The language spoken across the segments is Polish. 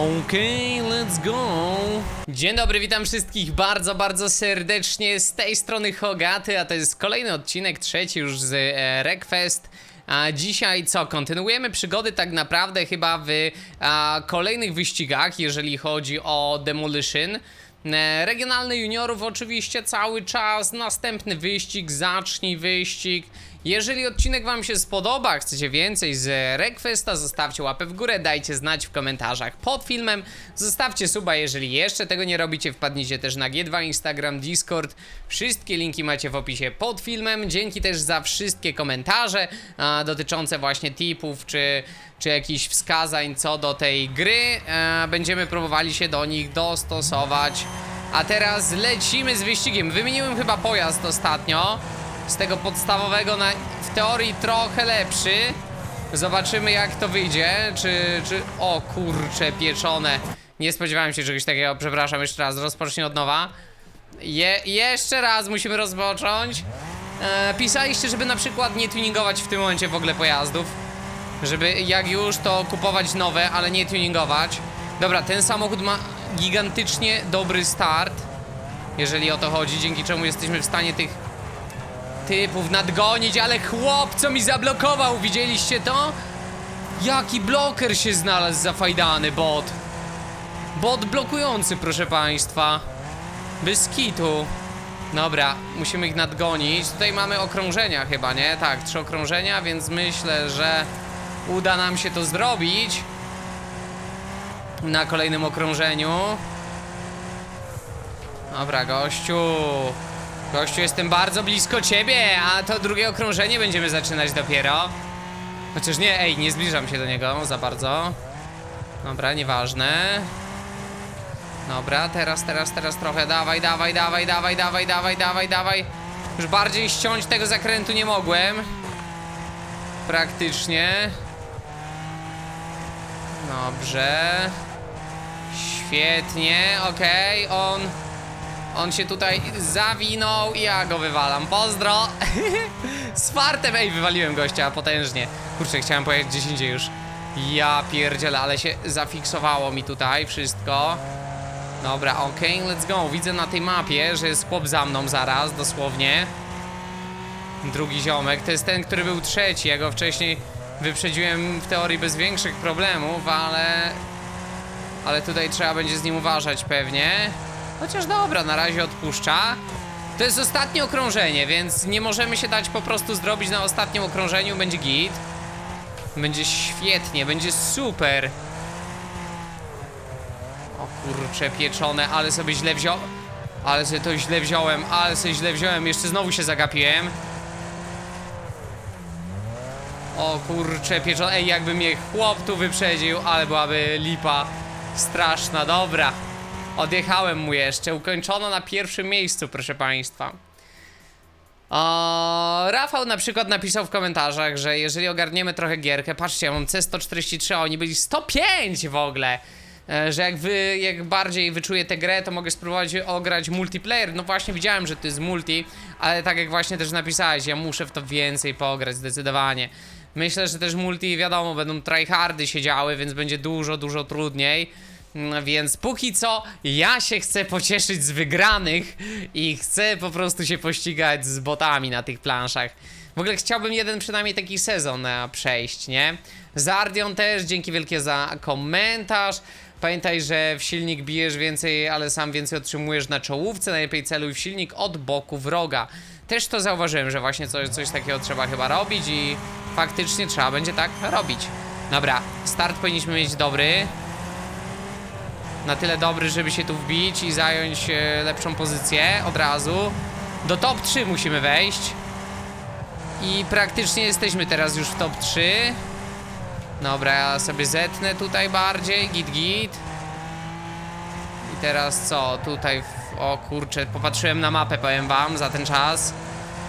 Okej, let's go. Dzień dobry, witam wszystkich bardzo, bardzo serdecznie. Z tej strony Hogaty, a to jest kolejny odcinek, trzeci już z e, Wreckfest. A dzisiaj co? Kontynuujemy przygody tak naprawdę chyba w kolejnych wyścigach, jeżeli chodzi o Demolition. E, Regionalny juniorów oczywiście cały czas, następny wyścig, zacznij wyścig. Jeżeli odcinek wam się spodoba, chcecie więcej z Requesta, zostawcie łapę w górę, dajcie znać w komentarzach pod filmem, zostawcie suba, jeżeli jeszcze tego nie robicie, wpadnijcie też na G2, Instagram, Discord, wszystkie linki macie w opisie pod filmem, dzięki też za wszystkie komentarze a, dotyczące właśnie tipów, czy, czy jakichś wskazań co do tej gry, e, będziemy próbowali się do nich dostosować. A teraz lecimy z wyścigiem, wymieniłem chyba pojazd ostatnio, z tego podstawowego na w teorii trochę lepszy. Zobaczymy jak to wyjdzie, czy, czy... O kurcze pieczone. Nie spodziewałem się czegoś takiego, przepraszam jeszcze raz, rozpocznij od nowa. Je, jeszcze raz musimy rozpocząć. E, pisaliście, żeby na przykład nie tuningować w tym momencie w ogóle pojazdów. Żeby jak już to kupować nowe, ale nie tuningować. Dobra, ten samochód ma gigantycznie dobry start. Jeżeli o to chodzi, dzięki czemu jesteśmy w stanie tych typów nadgonić, ale chłop, co mi zablokował, widzieliście to? Jaki bloker się znalazł zafajdany bot. Bot blokujący, proszę państwa. Bez kitu. Dobra, musimy ich nadgonić. Tutaj mamy okrążenia chyba, nie? Tak, trzy okrążenia, więc myślę, że uda nam się to zrobić. Na kolejnym okrążeniu. Dobra, gościu. Gościu, jestem bardzo blisko ciebie, a to drugie okrążenie będziemy zaczynać dopiero. Chociaż nie, ej, nie zbliżam się do niego za bardzo. Dobra, nieważne. Dobra, teraz, teraz, teraz trochę. Dawaj, dawaj, dawaj, dawaj, dawaj, dawaj, dawaj, dawaj. Już bardziej ściąć tego zakrętu nie mogłem. Praktycznie. Dobrze. Świetnie, okej, on... On się tutaj zawinął i ja go wywalam. Pozdro! Z fartem, ej, wywaliłem gościa potężnie. Kurczę, chciałem pojechać gdzieś indziej już. Ja pierdzielę, ale się zafiksowało mi tutaj wszystko. Dobra, okej, let's go. Widzę na tej mapie, że jest chłop za mną zaraz, dosłownie. Drugi ziomek, to jest ten, który był trzeci. Ja go wcześniej wyprzedziłem w teorii bez większych problemów, ale... Ale tutaj trzeba będzie z nim uważać pewnie. Chociaż dobra, na razie odpuszcza. To jest ostatnie okrążenie, więc nie możemy się dać po prostu zrobić na ostatnim okrążeniu. Będzie git. Będzie świetnie, będzie super. O kurcze pieczone, ale sobie źle wziął. Ale sobie to źle wziąłem, ale sobie źle wziąłem. Jeszcze znowu się zagapiłem. O kurcze pieczone. Ej, jakby mnie chłop tu wyprzedził, ale byłaby lipa straszna. Dobra. Odjechałem mu jeszcze, ukończono na pierwszym miejscu, proszę państwa. O, Rafał na przykład napisał w komentarzach, że jeżeli ogarniemy trochę gierkę, patrzcie, ja mam C143, a oni byli 105 w ogóle. E, Że jak wy, jak bardziej wyczuję tę grę, to mogę spróbować ograć multiplayer. No właśnie widziałem, że to jest multi, ale tak jak właśnie też napisałeś, ja muszę w to więcej pograć, zdecydowanie. Myślę, że też multi, wiadomo, będą tryhardy się działy, więc będzie dużo, dużo trudniej. Więc póki co ja się chcę pocieszyć z wygranych i chcę po prostu się pościgać z botami na tych planszach. W ogóle chciałbym jeden przynajmniej taki sezon e, przejść, nie? Zardion też, dzięki wielkie za komentarz. Pamiętaj, że w silnik bijesz więcej, ale sam więcej otrzymujesz na czołówce. Najlepiej celuj w silnik od boku wroga. Też to zauważyłem, że właśnie coś, coś takiego trzeba chyba robić i faktycznie trzeba będzie tak robić. Dobra, start powinniśmy mieć dobry na tyle dobry, żeby się tu wbić i zająć e, lepszą pozycję od razu. Do top 3 musimy wejść. I praktycznie jesteśmy teraz już w top 3. Dobra, ja sobie zetnę tutaj bardziej, git git. I teraz co? Tutaj, w... o kurczę, popatrzyłem na mapę, powiem wam, za ten czas.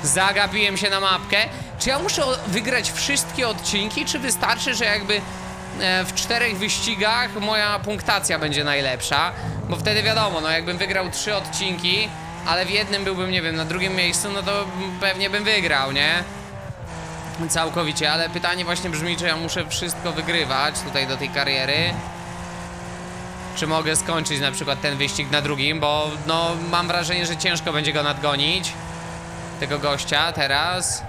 Zagapiłem się na mapkę. Czy ja muszę wygrać wszystkie odcinki, czy wystarczy, że jakby w czterech wyścigach moja punktacja będzie najlepsza? Bo wtedy wiadomo, no jakbym wygrał trzy odcinki, ale w jednym byłbym, nie wiem, na drugim miejscu, no to pewnie bym wygrał, nie? Całkowicie, ale pytanie właśnie brzmi, czy ja muszę wszystko wygrywać tutaj do tej kariery. czy mogę skończyć na przykład ten wyścig na drugim, bo no mam wrażenie, że ciężko będzie go nadgonić. Tego gościa teraz.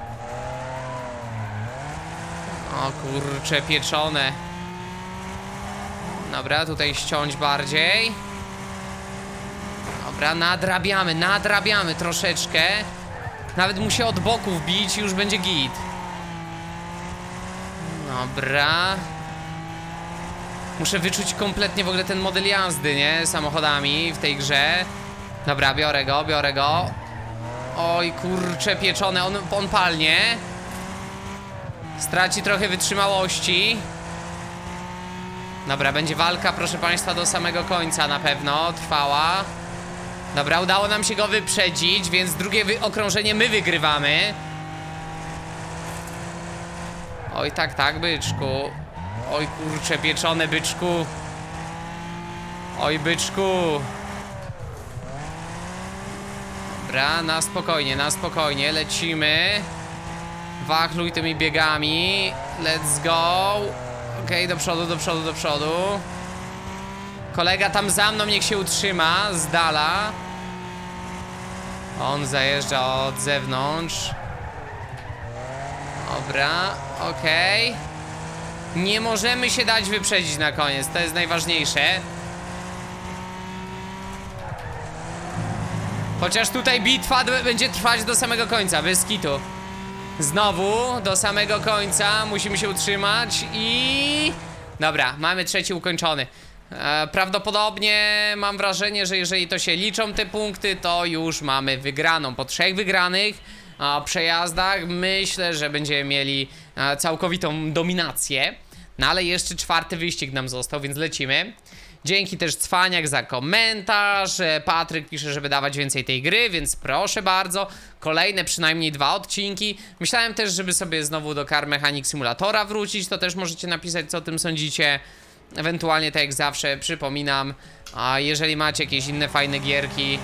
O kurcze pieczone. Dobra, tutaj ściąć bardziej. Dobra, nadrabiamy, nadrabiamy troszeczkę. Nawet mu się od boku wbić i już będzie git. Dobra. Muszę wyczuć kompletnie w ogóle ten model jazdy, nie? Samochodami w tej grze. Dobra, biorę go, biorę go. Oj, kurcze pieczone, on, on palnie. Straci trochę wytrzymałości. Dobra, będzie walka, proszę państwa, do samego końca na pewno, trwała. Dobra, udało nam się go wyprzedzić, więc drugie wy okrążenie my wygrywamy. Oj, tak, tak, byczku. Oj, kurcze, pieczone, byczku. Oj, byczku. Dobra, na spokojnie, na spokojnie, lecimy. Wachluj tymi biegami. Let's go. Okej, do przodu, do przodu, do przodu. Kolega tam za mną niech się utrzyma z dala. On zajeżdża od zewnątrz. Dobra, okej. Nie możemy się dać wyprzedzić na koniec, to jest najważniejsze. Chociaż tutaj bitwa będzie trwać do samego końca, bez kitu. Znowu do samego końca musimy się utrzymać i... Dobra, mamy trzeci ukończony. E, prawdopodobnie mam wrażenie, że jeżeli to się liczą te punkty, to już mamy wygraną. Po trzech wygranych a, przejazdach myślę, że będziemy mieli e, całkowitą dominację. No ale jeszcze czwarty wyścig nam został, więc lecimy. Dzięki też Cwaniak za komentarz. e, Patryk pisze, żeby dawać więcej tej gry, więc proszę bardzo. Kolejne przynajmniej dwa odcinki. Myślałem też, żeby sobie znowu do Car Mechanic Simulatora wrócić. To też możecie napisać, co o tym sądzicie. Ewentualnie, tak jak zawsze, przypominam, a jeżeli macie jakieś inne fajne gierki,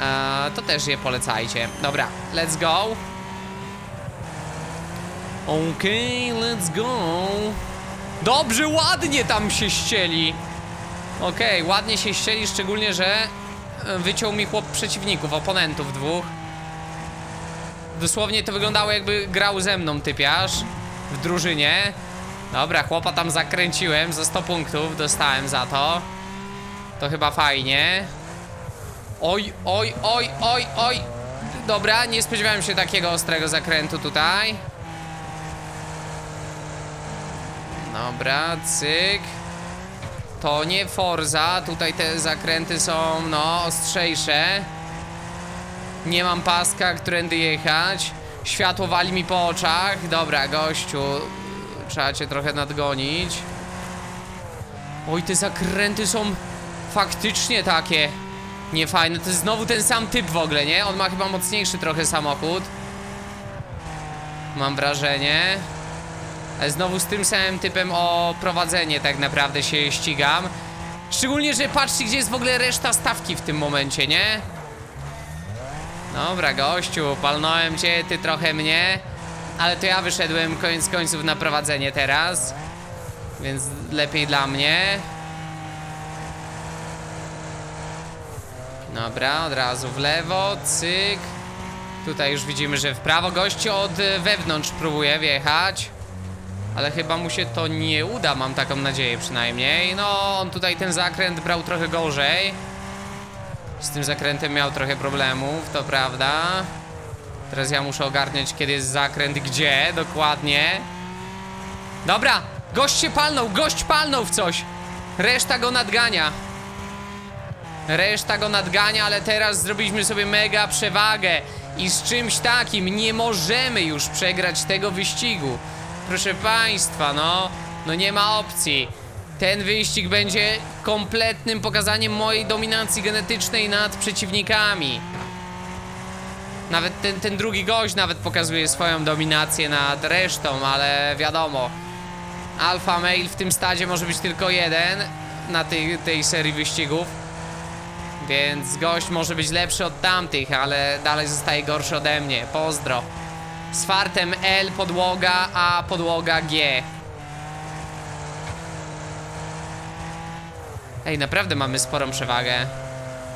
e, to też je polecajcie. Dobra, let's go. Okej, let's go. Dobrze, ładnie tam się ścieli. Okej, ładnie się ścieli, szczególnie, że e, wyciął mi chłop przeciwników, oponentów dwóch. Dosłownie to wyglądało jakby grał ze mną typiarz w drużynie. Dobra, chłopa tam zakręciłem, za 100 punktów dostałem za to. To chyba fajnie. Oj, oj, oj, oj, oj. Dobra, nie spodziewałem się takiego ostrego zakrętu tutaj. Dobra, cyk. To nie Forza, tutaj te zakręty są, no, ostrzejsze. Nie mam paska, którędy jechać. Światło wali mi po oczach. Dobra, gościu, trzeba cię trochę nadgonić. Oj, te zakręty są faktycznie takie niefajne. To jest znowu ten sam typ w ogóle, nie? On ma chyba mocniejszy trochę samochód. Mam wrażenie. Znowu z tym samym typem o prowadzenie tak naprawdę się ścigam. Szczególnie, że patrzcie, gdzie jest w ogóle reszta stawki w tym momencie, nie? Dobra, gościu, palnąłem cię, ty trochę mnie. Ale to ja wyszedłem koniec końców na prowadzenie teraz. Więc lepiej dla mnie. Dobra, od razu w lewo, cyk. Tutaj już widzimy, że w prawo gościu od wewnątrz próbuje wjechać. Ale chyba mu się to nie uda, mam taką nadzieję przynajmniej. No, on tutaj ten zakręt brał trochę gorzej. Z tym zakrętem miał trochę problemów, to prawda. Teraz ja muszę ogarniać, kiedy jest zakręt, gdzie dokładnie. Dobra, gość się palnął, gość palnął w coś. Reszta go nadgania. Reszta go nadgania, ale teraz zrobiliśmy sobie mega przewagę. I z czymś takim nie możemy już przegrać tego wyścigu. Proszę państwa, no, no nie ma opcji. Ten wyścig będzie kompletnym pokazaniem mojej dominacji genetycznej nad przeciwnikami. Nawet ten, ten drugi gość nawet pokazuje swoją dominację nad resztą, ale wiadomo. Alfa male w tym stadzie może być tylko jeden na tej, tej serii wyścigów. Więc gość może być lepszy od tamtych, ale dalej zostaje gorszy ode mnie. Pozdro. Z fartem L podłoga, a podłoga G. Ej, naprawdę mamy sporą przewagę.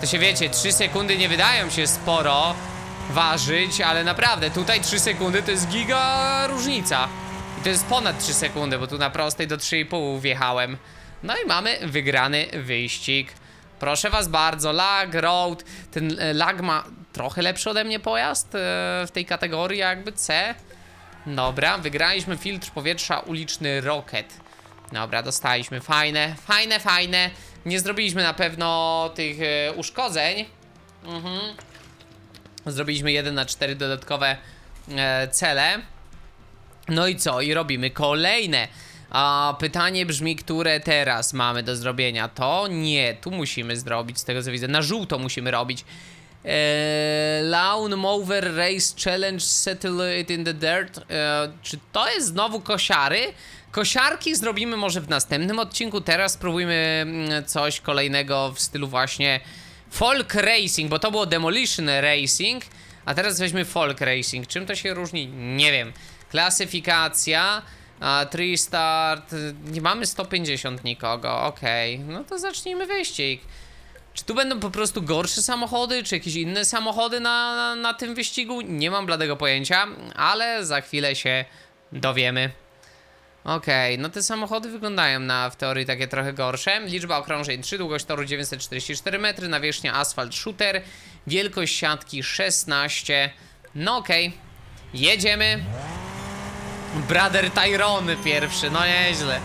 To się wiecie, 3 sekundy nie wydają się sporo ważyć, ale naprawdę tutaj 3 sekundy to jest giga różnica. I to jest ponad 3 sekundy, bo tu na prostej do 3,5 wjechałem. No i mamy wygrany wyścig. Proszę was bardzo, lag, road. Ten e, lag ma trochę lepszy ode mnie pojazd e, w tej kategorii jakby C. Dobra, wygraliśmy filtr powietrza uliczny Rocket. Dobra, dostaliśmy. Fajne, fajne, fajne. Nie zrobiliśmy na pewno tych e, uszkodzeń. Mhm. Zrobiliśmy 1 na 4 dodatkowe e, cele. No i co? I robimy kolejne. A pytanie brzmi, które teraz mamy do zrobienia? To nie, tu musimy zrobić, z tego co widzę. Na żółto musimy robić. Eee, Lawn Mower Race Challenge Settle it in the Dirt. Eee, czy to jest znowu kosiary? Kosiarki zrobimy może w następnym odcinku. Teraz spróbujmy mm, coś kolejnego w stylu właśnie Folk Racing, bo to było Demolition Racing, a teraz weźmy Folk Racing. Czym to się różni? Nie wiem. Klasyfikacja, a, Tree Start, nie mamy 150 nikogo, okej. No to zacznijmy wyścig. Czy tu będą po prostu gorsze samochody, czy jakieś inne samochody na, na, na tym wyścigu? Nie mam bladego pojęcia, ale za chwilę się dowiemy. Okej, no te samochody wyglądają na w teorii takie trochę gorsze. Liczba okrążeń 3, długość toru 944 metry, nawierzchnia asfalt shooter, wielkość siatki 16. No okej, jedziemy. Brother Tyrone pierwszy, no nieźle.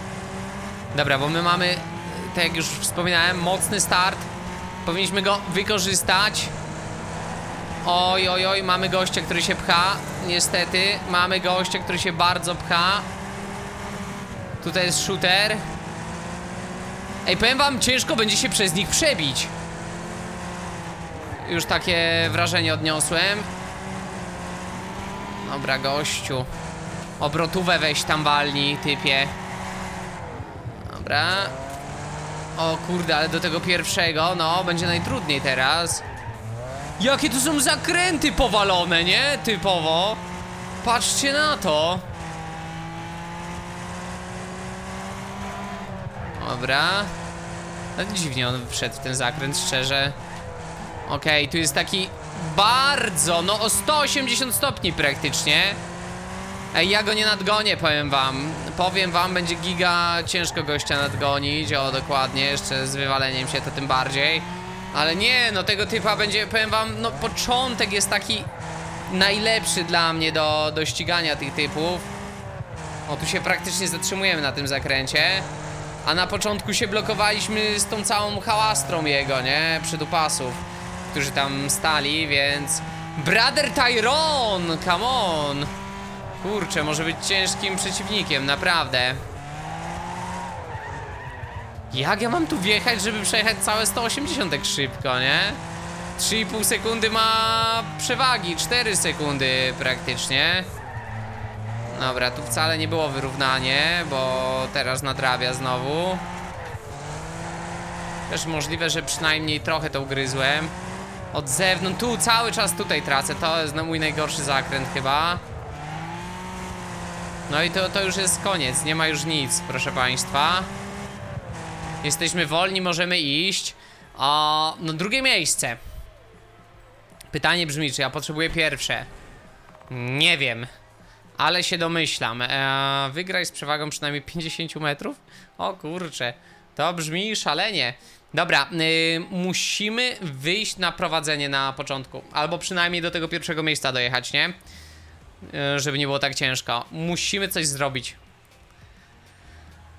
Dobra, bo my mamy, tak jak już wspominałem, mocny start. Powinniśmy go wykorzystać. Oj, oj, oj, mamy gościa, który się pcha. Niestety, mamy gościa, który się bardzo pcha. Tutaj jest shooter. Ej, powiem wam, ciężko będzie się przez nich przebić. Już takie wrażenie odniosłem. Dobra, gościu. Obrotówę weź tam walni, typie. Dobra. O kurde, ale do tego pierwszego, no, będzie najtrudniej teraz. Jakie tu są zakręty powalone, nie? Typowo. Patrzcie na to. Dobra. No dziwnie on wszedł w ten zakręt, szczerze. Okej, tu jest taki bardzo, no o 180 stopni praktycznie. Ej, ja go nie nadgonię, powiem wam. Powiem wam, będzie giga ciężko gościa nadgonić, o dokładnie, jeszcze z wywaleniem się to tym bardziej. Ale nie, no tego typa będzie, powiem wam, no początek jest taki najlepszy dla mnie do, do ścigania tych typów. O, tu się praktycznie zatrzymujemy na tym zakręcie. A na początku się blokowaliśmy z tą całą hałastrą jego, nie? Przydupasów, którzy tam stali, więc... Brother Tyrone, come on! Kurczę, może być ciężkim przeciwnikiem, naprawdę. Jak ja mam tu wjechać, żeby przejechać całe 180 tak szybko, nie? 3,5 sekundy ma przewagi, 4 sekundy praktycznie. Dobra, tu wcale nie było wyrównanie, bo teraz nadrabia znowu. Też możliwe, że przynajmniej trochę to ugryzłem. Od zewnątrz, tu cały czas tutaj tracę, to jest mój najgorszy zakręt chyba. No i to, to już jest koniec, nie ma już nic, proszę państwa. Jesteśmy wolni, możemy iść. O, no drugie miejsce. Pytanie brzmi, czy ja potrzebuję pierwsze? Nie wiem, ale się domyślam. Eee, wygraj z przewagą przynajmniej 50 metrów? O kurczę, to brzmi szalenie. Dobra, y, musimy wyjść na prowadzenie na początku. Albo przynajmniej do tego pierwszego miejsca dojechać, nie? Y, żeby nie było tak ciężko. Musimy coś zrobić.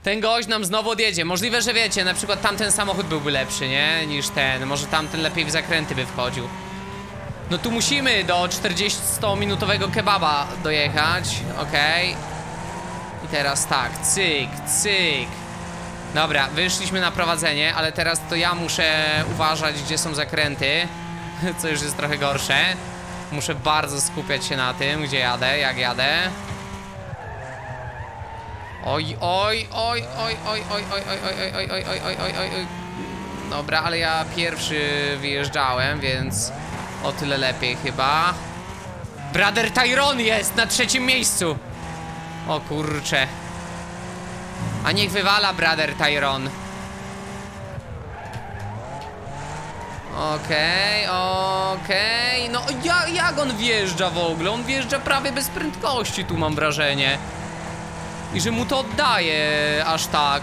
Ten gość nam znowu odjedzie. Możliwe, że wiecie, na przykład tamten samochód byłby lepszy, nie? Niż ten. Może tamten lepiej w zakręty by wchodził. No tu musimy do 40-100 minutowego kebaba dojechać. Okej. I teraz tak, cyk, cyk. Dobra, wyszliśmy na prowadzenie, ale teraz to ja muszę uważać, gdzie są zakręty. Co już jest trochę gorsze. Muszę bardzo skupiać się na tym, gdzie jadę, jak jadę. Oj, oj, oj, oj, oj, oj, oj, oj, oj, oj, oj, oj, oj, oj, oj. Dobra, ale ja pierwszy wyjeżdżałem, więc o tyle lepiej chyba. Brother Tyrone jest na trzecim miejscu. O kurcze. A niech wywala Brother Tyrone. Okej, okej. No ja, jak on wjeżdża w ogóle? On wjeżdża prawie bez prędkości, tu mam wrażenie. I że mu to oddaje aż tak.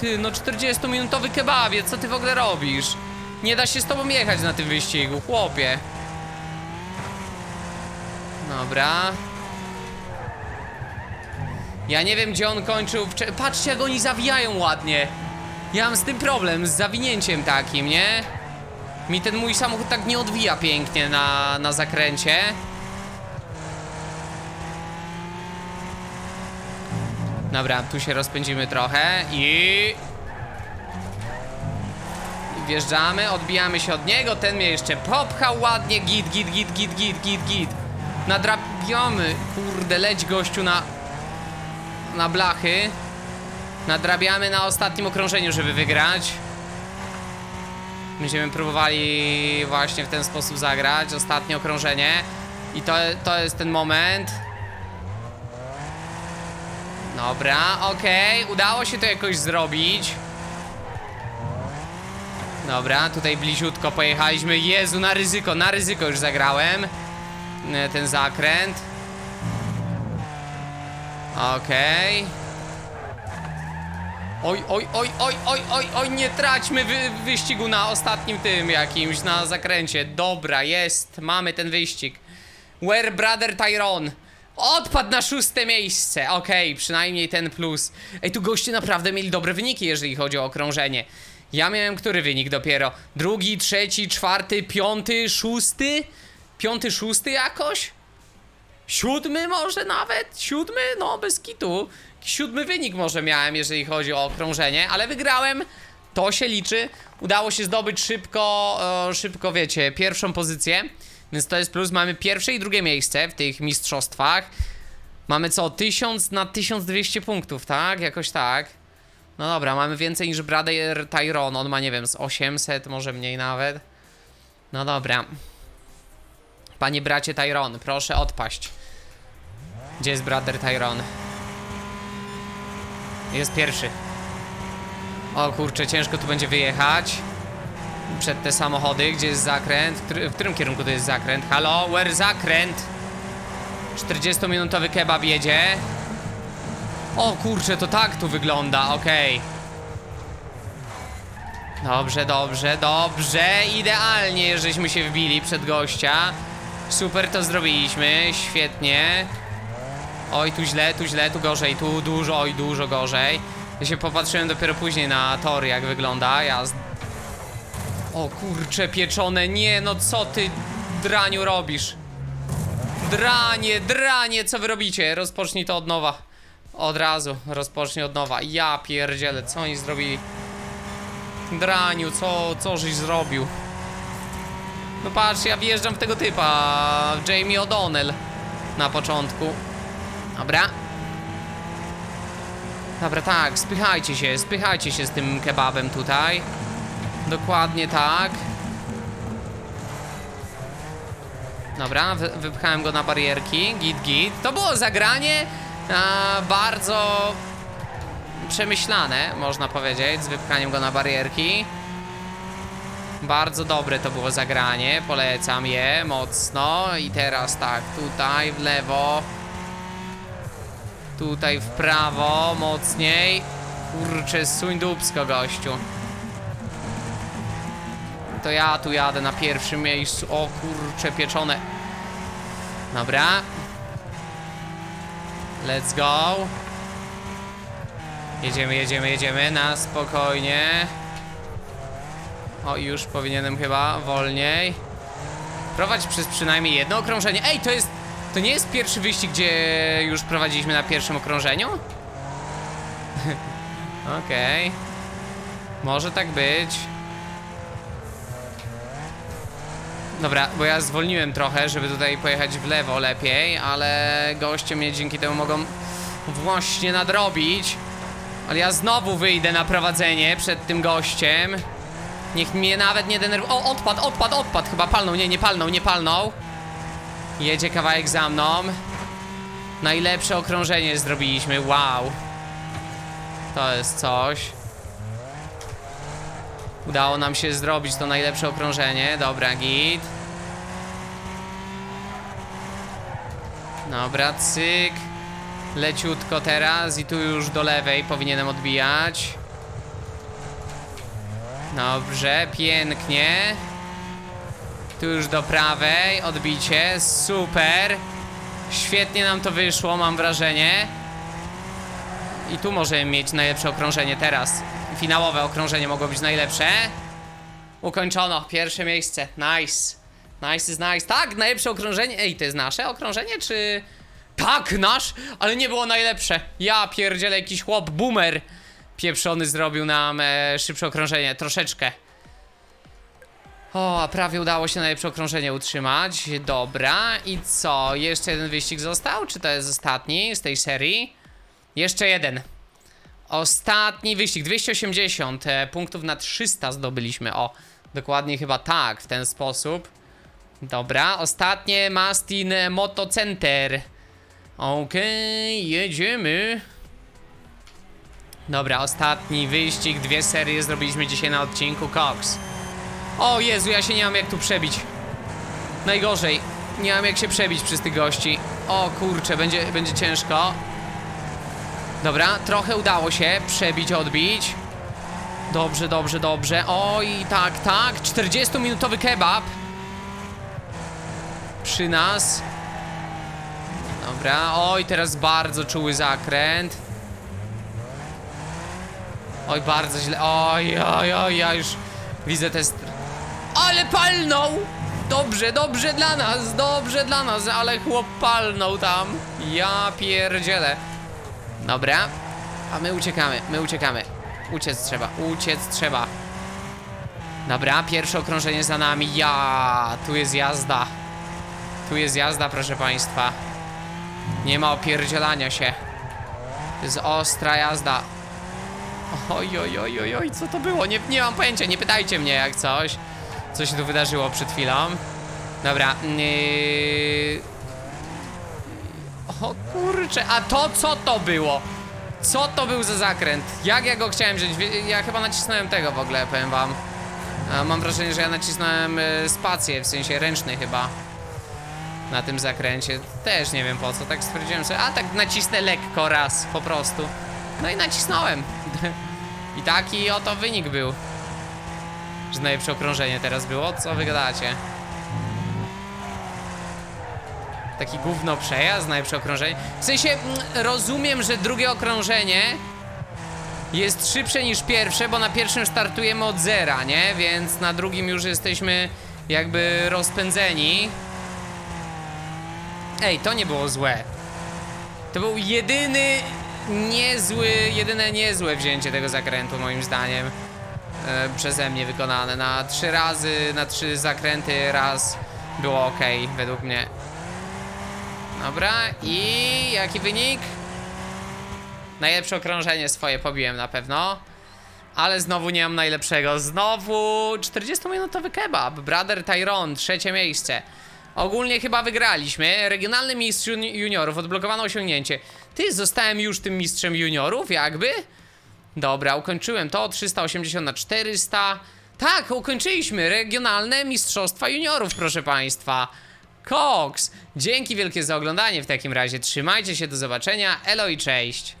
Ty, no 40-minutowy kebabie, co ty w ogóle robisz? Nie da się z tobą jechać na tym wyścigu, chłopie. Dobra. Ja nie wiem, gdzie on kończył. Patrzcie, jak oni zawijają ładnie. Ja mam z tym problem, z zawinięciem takim, nie? Mi ten mój samochód tak nie odwija pięknie na, na zakręcie. Dobra, tu się rozpędzimy trochę i... Wjeżdżamy, odbijamy się od niego, ten mnie jeszcze popchał ładnie, git, git, git, git, git, git, git. Nadrabiamy, kurde, leć gościu na... na blachy. Nadrabiamy na ostatnim okrążeniu, żeby wygrać. Będziemy próbowali właśnie w ten sposób zagrać. Ostatnie okrążenie. I to, to jest ten moment. Dobra, okej. Udało się to jakoś zrobić. Dobra, tutaj bliziutko pojechaliśmy. Jezu, na ryzyko, na ryzyko już zagrałem. E, Ten zakręt. Okej. Oj, oj, oj, oj, oj, oj, oj, nie traćmy wy wyścigu na ostatnim tym jakimś, na zakręcie. Dobra, jest, mamy ten wyścig. Where Brother Tyrone? Odpadł na szóste miejsce. Okej, przynajmniej ten plus. Ej, tu goście naprawdę mieli dobre wyniki, jeżeli chodzi o okrążenie. Ja miałem który wynik dopiero? Drugi, trzeci, czwarty, piąty, szósty? Piąty, szósty jakoś? Siódmy może nawet? Siódmy? No, bez kitu. Siódmy wynik może miałem, jeżeli chodzi o okrążenie, ale wygrałem. To się liczy. Udało się zdobyć szybko, e, szybko wiecie, pierwszą pozycję. Więc to jest plus. Mamy pierwsze i drugie miejsce w tych mistrzostwach. Mamy co? 1000 na 1200 punktów, tak? Jakoś tak. No dobra, mamy więcej niż Brother Tyrone. On ma, nie wiem, z 800, może mniej nawet. No dobra. Panie bracie Tyrone, proszę odpaść. Gdzie jest Brother Tyrone? Jest pierwszy. O kurczę, ciężko tu będzie wyjechać. Przed te samochody, gdzie jest zakręt? W, który, w którym kierunku to jest zakręt? Halo, where zakręt? 40-minutowy kebab jedzie. O kurczę, to tak tu wygląda, okej. Dobrze, dobrze, dobrze. Idealnie, żeśmy się wbili przed gościa. Super to zrobiliśmy, świetnie. Oj, tu źle, tu źle, tu gorzej, tu dużo, oj, dużo gorzej. Ja się popatrzyłem dopiero później na tor, jak wygląda. Ja. O kurcze, pieczone, nie, no co ty, draniu, robisz? Dranie, dranie, co wy robicie? Rozpocznij to od nowa. Od razu, rozpocznij od nowa. Ja pierdzielę, co oni zrobili? Draniu, co, co żeś zrobił? No patrz, ja wjeżdżam w tego typa, Jamie O'Donnell na początku. Dobra. Dobra, tak, spychajcie się, spychajcie się z tym kebabem tutaj. Dokładnie tak. Dobra, wy, wypchałem go na barierki, git, git. To było zagranie a, bardzo przemyślane, można powiedzieć, z wypchaniem go na barierki. Bardzo dobre to było zagranie, polecam je mocno. I teraz tak, tutaj w lewo. Tutaj w prawo, mocniej. Kurczę, suń dupsko, gościu. To ja tu jadę na pierwszym miejscu. O kurcze, pieczone. Dobra. Let's go. Jedziemy, jedziemy, jedziemy na spokojnie. O, już powinienem chyba wolniej. Prowadź przez przynajmniej jedno okrążenie. Ej, to jest. To nie jest pierwszy wyścig, gdzie już prowadziliśmy na pierwszym okrążeniu? Okej. Może tak być. Dobra, bo ja zwolniłem trochę, żeby tutaj pojechać w lewo lepiej, ale goście mnie dzięki temu mogą właśnie nadrobić. Ale ja znowu wyjdę na prowadzenie przed tym gościem. Niech mnie nawet nie denerwuje. O, odpad, odpad, odpad. Chyba palnął. Nie, nie palnął, nie palnął. Jedzie kawałek za mną. Najlepsze okrążenie zrobiliśmy. Wow. To jest coś. Udało nam się zrobić to najlepsze okrążenie. Dobra, git. Dobra, cyk. Leciutko teraz i tu już do lewej powinienem odbijać. Dobrze, pięknie. Tu już do prawej, odbicie, super. Świetnie nam to wyszło, mam wrażenie. I tu możemy mieć najlepsze okrążenie teraz. Finałowe okrążenie mogło być najlepsze. Ukończono, pierwsze miejsce, nice. Nice is nice. Tak, najlepsze okrążenie. Ej, to jest nasze okrążenie, czy... Tak, nasz, ale nie było najlepsze. Ja pierdzielę jakiś chłop, boomer. Pieprzony zrobił nam e, szybsze okrążenie, troszeczkę. O, a prawie udało się najlepsze okrążenie utrzymać. Dobra, i co? Jeszcze jeden wyścig został? Czy to jest ostatni z tej serii? Jeszcze jeden. Ostatni wyścig, 280 e, punktów na 300 zdobyliśmy. O, dokładnie chyba tak, w ten sposób. Dobra, ostatnie Mastin Moto Center. Okej, jedziemy. Dobra, ostatni wyścig, dwie serie zrobiliśmy dzisiaj na odcinku Cox. O Jezu, ja się nie mam jak tu przebić. Najgorzej. Nie mam jak się przebić przez tych gości. O kurczę, będzie, będzie ciężko. Dobra, trochę udało się przebić, odbić. Dobrze, dobrze, dobrze. Oj, tak, tak. 40-minutowy kebab. Przy nas. Dobra, oj, teraz bardzo czuły zakręt. Oj, bardzo źle. Oj, oj, oj, ja już widzę test. Ale palnął! Dobrze, dobrze dla nas, dobrze dla nas, ale chłop palnął tam. Ja pierdzielę. Dobra, a my uciekamy, my uciekamy. Uciec trzeba, uciec trzeba. Dobra, pierwsze okrążenie za nami. Ja, tu jest jazda. Tu jest jazda, proszę państwa. Nie ma opierdzielania się. To jest ostra jazda. Oj, oj, oj, oj, oj, co to było? Nie, nie mam pojęcia, nie pytajcie mnie jak coś. Co się tu wydarzyło przed chwilą. Dobra. Yy... O kurczę, a to co to było? Co to był za zakręt? Jak ja go chciałem wziąć? Ja chyba nacisnąłem tego w ogóle, powiem wam. Mam wrażenie, że ja nacisnąłem y, spację, w sensie ręczny chyba. Na tym zakręcie. Też nie wiem po co, tak stwierdziłem sobie, a tak nacisnę lekko raz, po prostu. No i nacisnąłem. I taki oto wynik był. Że najlepsze okrążenie teraz było? Co wy gadacie? Taki gówno przejazd, najlepsze okrążenie. W sensie, mm, rozumiem, że drugie okrążenie jest szybsze niż pierwsze, bo na pierwszym startujemy od zera, nie? Więc na drugim już jesteśmy jakby rozpędzeni. Ej, to nie było złe. To był jedyny niezły, jedyne niezłe wzięcie tego zakrętu moim zdaniem e, przeze mnie wykonane. Na trzy razy, na trzy zakręty raz było ok, według mnie. Dobra, i jaki wynik? Najlepsze okrążenie swoje pobiłem na pewno. Ale znowu nie mam najlepszego. Znowu 40-minutowy kebab. Brother Tyrone, trzecie miejsce. Ogólnie chyba wygraliśmy. Regionalny mistrz juni- juniorów, odblokowano osiągnięcie. Ty, zostałem już tym mistrzem juniorów, jakby? Dobra, ukończyłem to. 380 na 400. Tak, ukończyliśmy regionalne mistrzostwa juniorów, proszę państwa. Cox! Dzięki wielkie za oglądanie w takim razie. Trzymajcie się, do zobaczenia. Elo i cześć.